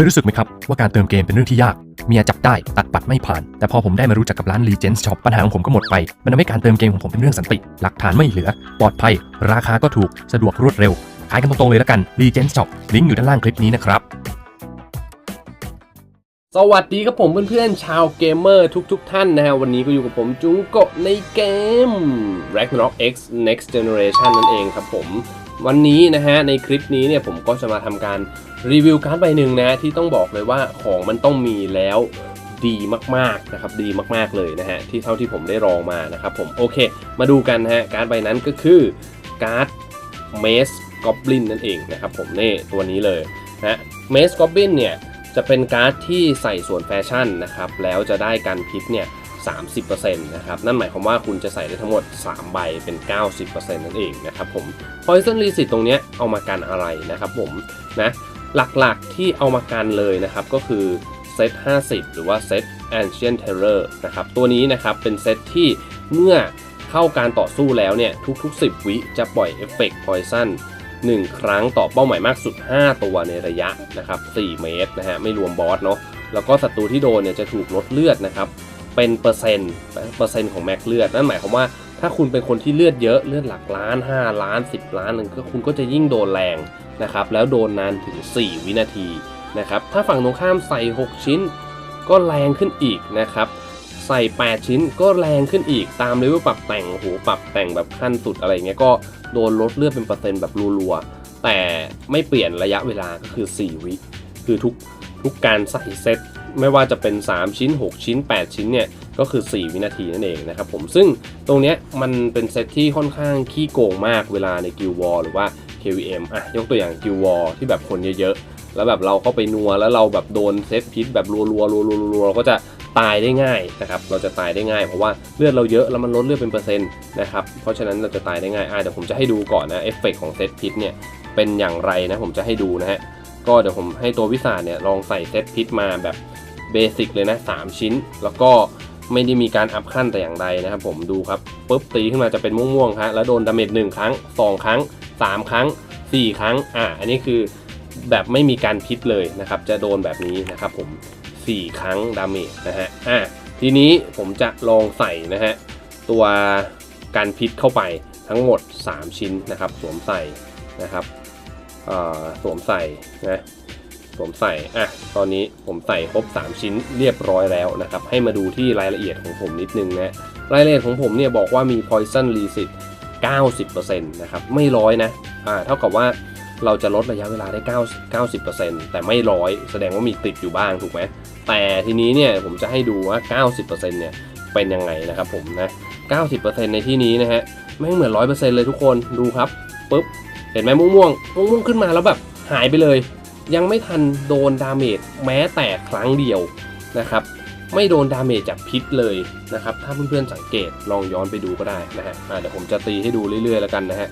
คยรู้สึกไหมครับ ว่าการเติมเกมเป็นเรื่องที่ยาก เมียจับได้ตัดบัตรไม่ผ่าน แต่พอผมได้มารู้จักกับร้าน Legends Shop ปัญหาของผมก็หมดไป มันทำให้การเติมเกมของผมเป็นเรื่องสันติ หลักฐานไม่เหลือ ปลอดภัย ราคาก็ถูกสะดวกรวดเร็ว ขายกันตรงๆเลยละกัน Legends Shop ลิงก์อยู่ด้านล่างคลิปนี้นะครับ สวัสดีครับผมเพื่อนๆชาวเกมเมอร์ทุกๆทท่านนะฮะวันนี้ก็อยู่กับผมจุงกะในเกม Ragnarok X Next Generation นั่นเองครับผม วันนี้นะฮะในคลิปนี้เนี่ยผมก็จะมาทำการรีวิวการ์ดใบหนึ่งนะที่ต้องบอกเลยว่าของมันต้องมีแล้วดีมากๆนะครับดีมากๆเลยนะฮะที่เท่าที่ผมได้ลองมานะครับผมโอเค มาดูกันนะฮะการ์ดใบนั้นก็คือการ์ด Maze Goblin นั่นเองนะครับผมนี่ตัวนี้เลยนะ Maze Goblin เนี่ยจะเป็นการ์ดที่ใส่ส่วนแฟชั่นนะครับแล้วจะได้การพิษเนี่ย 30%นะครับนั่นหมายความว่าคุณจะใส่ได้ทั้งหมด 3 ใบเป็น 90%นั่นเองนะครับผม Poison r e s i t ตรงนี้เอามากันอะไรนะครับผมนะหลักๆที่เอามากันเลยนะครับก็คือเซต50 หรือว่าเซต Ancient Terror นะครับตัวนี้นะครับเป็นเซตที่เมื่อเข้าการต่อสู้แล้วเนี่ยทุกๆ 10 วิจะปล่อยเอฟเฟกต์ Poison 1 ครั้งต่อเป้าหมายมากสุด 5 ตัวในระยะนะครับ4เมตรนะฮะไม่รวมบอสเนาะแล้วก็ศัตรูที่โดนเนี่ยจะถูกลดเลือดนะครับ เป็นเปอร์เซ็นต์เปอร์เซ็นต์ของแม็กเลือด นั่นหมายความว่าถ้าคุณเป็นคนที่เลือดเยอะเลือดหลักล้าน 5 ล้าน 10 ล้านหนึ่งก็คุณก็จะยิ่งโดนแรงนะครับแล้วโดนนานถึง 4 วินาทีนะครับถ้าฝั่งตรงข้ามใส่ 6 ชิ้น ก็แรงขึ้นอีกนะครับใส่ 8 ชิ้นก็แรงขึ้นอีกตามเลเวลปรับแต่งโอ้โหปรับแต่งแบบขั้นสุดอะไรเงี้ยก็โดนลดเลือดเป็นเปอร์เซ็นต์แบบรัวๆแต่ไม่เปลี่ยนระยะเวลาก็คือ 4 วิ คือทุกทุกการใส่เซต ไม่ว่าจะเป็น 3 ชิ้น 6 ชิ้น 8 ชิ้นเนี่ยก็คือ 4 วินาทีนั่นเองนะครับผมซึ่งตรงเนี้ยมันเป็นเซตที่ค่อนข้างขี้โกงมากเวลาในกิลวอลหรือว่า KVM อะยกตัวอย่างกิลวอลที่แบบคนเยอะๆ แล้วแบบเราเข้าไปนัวแล้วเราแบบโดนเซตพิษแบบรัวๆรัวๆรัวๆเราก็จะตายได้ง่ายนะครับ เราจะตายได้ง่าย เพราะว่าเลือดเราเยอะแล้วมันลดเลือดเป็นเปอร์เซ็นต์นะครับ เพราะฉะนั้นเราจะตายได้ง่ายอะเดี๋ยวผมจะให้ดูก่อนนะเอฟเฟกของเซตพิษเนี่ยเป็นอย่างไรนะผมจะให้ดูนะฮะก็เดี๋ยวผมให้ตัววิสาเนี่ยลองใส่เซตพิษมาแบบ เบสิกเลยนะ 3 ชิ้น แล้วก็ไม่ได้มีการอัพขั้นแต่อย่างใดนะครับผมดูครับปุ๊บตีขึ้นมาจะเป็นม่วงๆครับแล้วโดนดาเมจหนึ่งครั้ง 2 ครั้ง 3 ครั้ง 4 ครั้งอะอันนี้คือแบบไม่มีการพิษเลยนะครับจะโดนแบบนี้นะครับผม 4 ครั้งดาเมจนะฮะอะทีนี้ผมจะลองใส่นะฮะตัวการพิษเข้าไปทั้งหมด 3 ชิ้นนะครับ สวมใส่นะครับสวมใส่นะ สวมใส่ อะ ตอนนี้ผมใส่ครบ 3 ชิ้นเรียบร้อยแล้วนะครับ ให้มาดูที่รายละเอียดของผมนิดนึงนะ รายละเอียดของผมเนี่ยบอกว่ามี poison resist 90%นะครับ ไม่ร้อยนะ อ่า เท่ากับว่าเราจะลดระยะเวลาได้ 9 90%แต่ไม่ร้อยแสดงว่ามีติดอยู่บ้างถูกไหม แต่ทีนี้เนี่ยผมจะให้ดูว่า 90%เนี่ยเป็นยังไงนะครับผมนะ 90%ในที่นี้นะฮะ ไม่เหมือน 100%เลยทุกคน ดูครับ ปุ๊บ เห็นไหมม่วงม่วงม่วงม่วงขึ้นมาแล้วแบบหายไปเลย ยังไม่ทันโดนดาเมจแม้แต่ครั้งเดียวนะครับ ไม่โดนดาเมจจากพิษเลยนะครับ ถ้าเพื่อนๆสังเกตลองย้อนไปดูก็ได้นะฮะเดี๋ยวผมจะตีให้ดูเรื่อยๆแล้วกันนะฮะ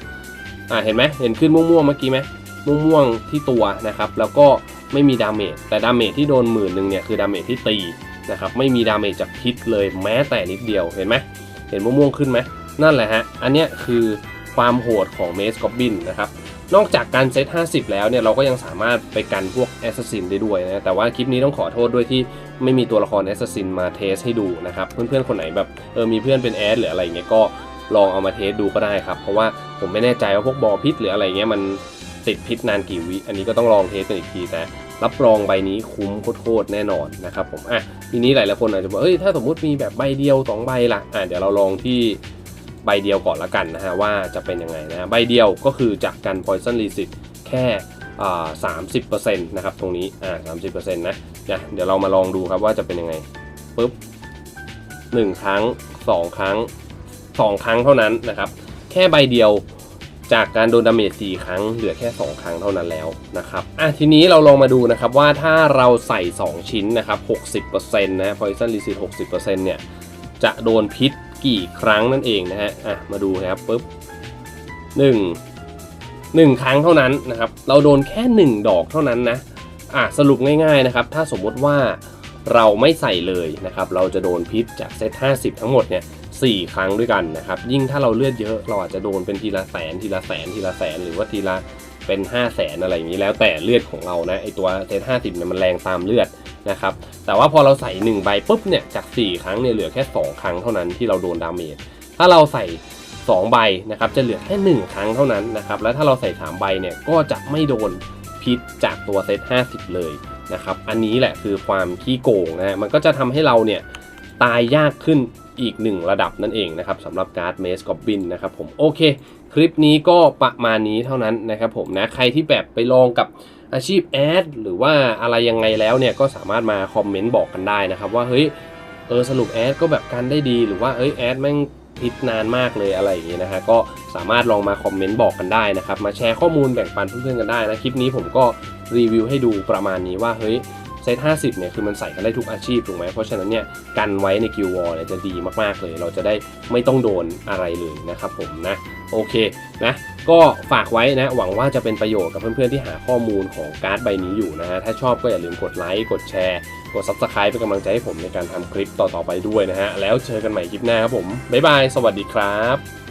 อ่าเห็นไหมเห็นขึ้นม่วงๆเมื่อกี้ไหมม่วงๆที่ตัวนะครับ แล้วก็ไม่มีดาเมจแต่ดาเมจที่โดนหมื่นหนึ่งเนี่ยคือดาเมจที่ตีนะครับไม่มีดาเมจจากพิษเลยแม้แต่นิดเดียวเห็นไหมเห็นม่วงม่วงๆขึ้นไหมนั่นแหละฮะอันเนี้ยคือ ความโหดของเมสกอบบินนะครับ นอกจากการเซต 50 แล้วเนี่ยเราก็ยังสามารถไปกันพวกแอสซัสซินได้ด้วยนะ แต่ว่าคลิปนี้ต้องขอโทษด้วยที่ไม่มีตัวละครแอสซัสซินมาเทสให้ดูนะครับ เพื่อนๆ คนไหนแบบเออมีเพื่อนเป็นแอดหรืออะไรเงี้ยก็ลองเอามาเทสดูก็ได้ครับ เพราะว่าผมไม่แน่ใจว่าพวกบอพิษหรืออะไรเงี้ยมันติดพิษนานกี่วิ อันนี้ก็ต้องลองเทสกันอีกทีแต่รับรองใบนี้คุ้มโคตรแน่นอนนะครับผม อะทีนี้หลายๆคนอาจจะบอกเฮ้ย ถ้าสมมติมีแบบใบเดียวสองใบล่ะ อะเดี๋ยวเราลองที่ ใบเดียวก่อนละกันนะฮะว่าจะเป็นยังไงนะใบเดียวก็คือจากกัน poison resist แค่สามสิบเปอร์เซ็นต์นะครับตรงนี้อ่าสามสิบเปอร์เซ็นต์นะนะเดี๋ยวเรามาลองดูครับว่าจะเป็นยังไงปุ๊บหนึ่งครั้งสองครั้งสองครั้งเท่านั้นนะครับ แค่ใบเดียวจากการโดนดาเมจสี่ครั้งเหลือแค่ 2 ครั้งเท่านั้นแล้วนะครับอะทีนี้เราลองมาดูนะครับว่าถ้าเราใส่ 2 ชิ้นนะครับ 60%นะ poison resist 60%เนี่ยจะโดนพิษ กี่ครั้งนั่นเองนะฮะอะมาดูครับปุ๊บหนึ่งหนึ่งครั้งเท่านั้นนะครับ เราโดนแค่หนึ่งดอกเท่านั้นนะอะสรุปง่ายๆนะครับ ถ้าสมมติว่าเราไม่ใส่เลยนะครับ เราจะโดนพิษจากเซต50 ทั้งหมดเนี่ยสี่ครั้งด้วยกันนะครับ ยิ่งถ้าเราเลือดเยอะ เราอาจจะโดนเป็นทีละแสนทีละแสนทีละแสนหรือว่าทีละเป็น 5 0 0แสนอะไรอย่างนี้แล้วแต่เลือดของเรานะไอตัวเซต50เนี่ยมันแรงตามเลือด นะครับแต่ว่าพอเราใส่ 1 ใบปุ๊บเนี่ยจาก 4 ครั้งเนี่ยเหลือแค่ 2 ครั้งเท่านั้นที่เราโดนดาเมจถ้าเราใส่ 2 ใบนะครับจะเหลือแค่ 1 ครั้งเท่านั้นนะครับและถ้าเราใส่ 3 ใบเนี่ยก็จะไม่โดนพิษจากตัวเซต 50 เลยนะครับอันนี้แหละคือความขี้โกงนะมันก็จะทำให้เราเนี่ยตายยากขึ้นอีก 1 ระดับนั่นเองนะครับสำหรับการ์ดเมสกอบบินนะครับผมโอเค คลิปนี้ก็ประมาณนี้เท่านั้นนะครับผมนะใครที่แบบไปลองกับ อาชีพแอดหรือว่าอะไรยังไงแล้วเนี่ยก็สามารถมาคอมเมนต์บอกกันได้นะครับ ว่าเฮ้ยเออสรุปแอดก็แบบกันได้ดีหรือว่าเอ้ยแอดแม่งพิดนานมากเลยอะไรอย่างงี้นะฮะก็สามารถลองมาคอมเมนต์บอกกันได้นะครับ มาแชร์ข้อมูลแบ่งปันเพื่อนๆกันได้นะ คลิปนี้ผมก็รีวิวให้ดูประมาณนี้ว่าเฮ้ย เซต50เนี่ยคือมันใส่กันได้ทุกอาชีพถูกไหมเพราะฉะนั้นเนี่ยกันไว้ในกิววอลเนี่ยจะดีมากๆเลย เราจะได้ไม่ต้องโดนอะไรเลยนะครับผมนะโอเคนะก็ฝากไว้นะ หวังว่าจะเป็นประโยชน์กับเพื่อนๆที่หาข้อมูลของการ์ดใบนี้อยู่นะฮะถ้าชอบก็อย่าลืมกดไลค์กดแชร์กด Subscribe เป็นกำลังใจให้ผมในการทำคลิปต่อๆไปด้วยนะฮะแล้วเจอกันใหม่คลิปหน้าครับผมบ๊ายบายสวัสดีครับ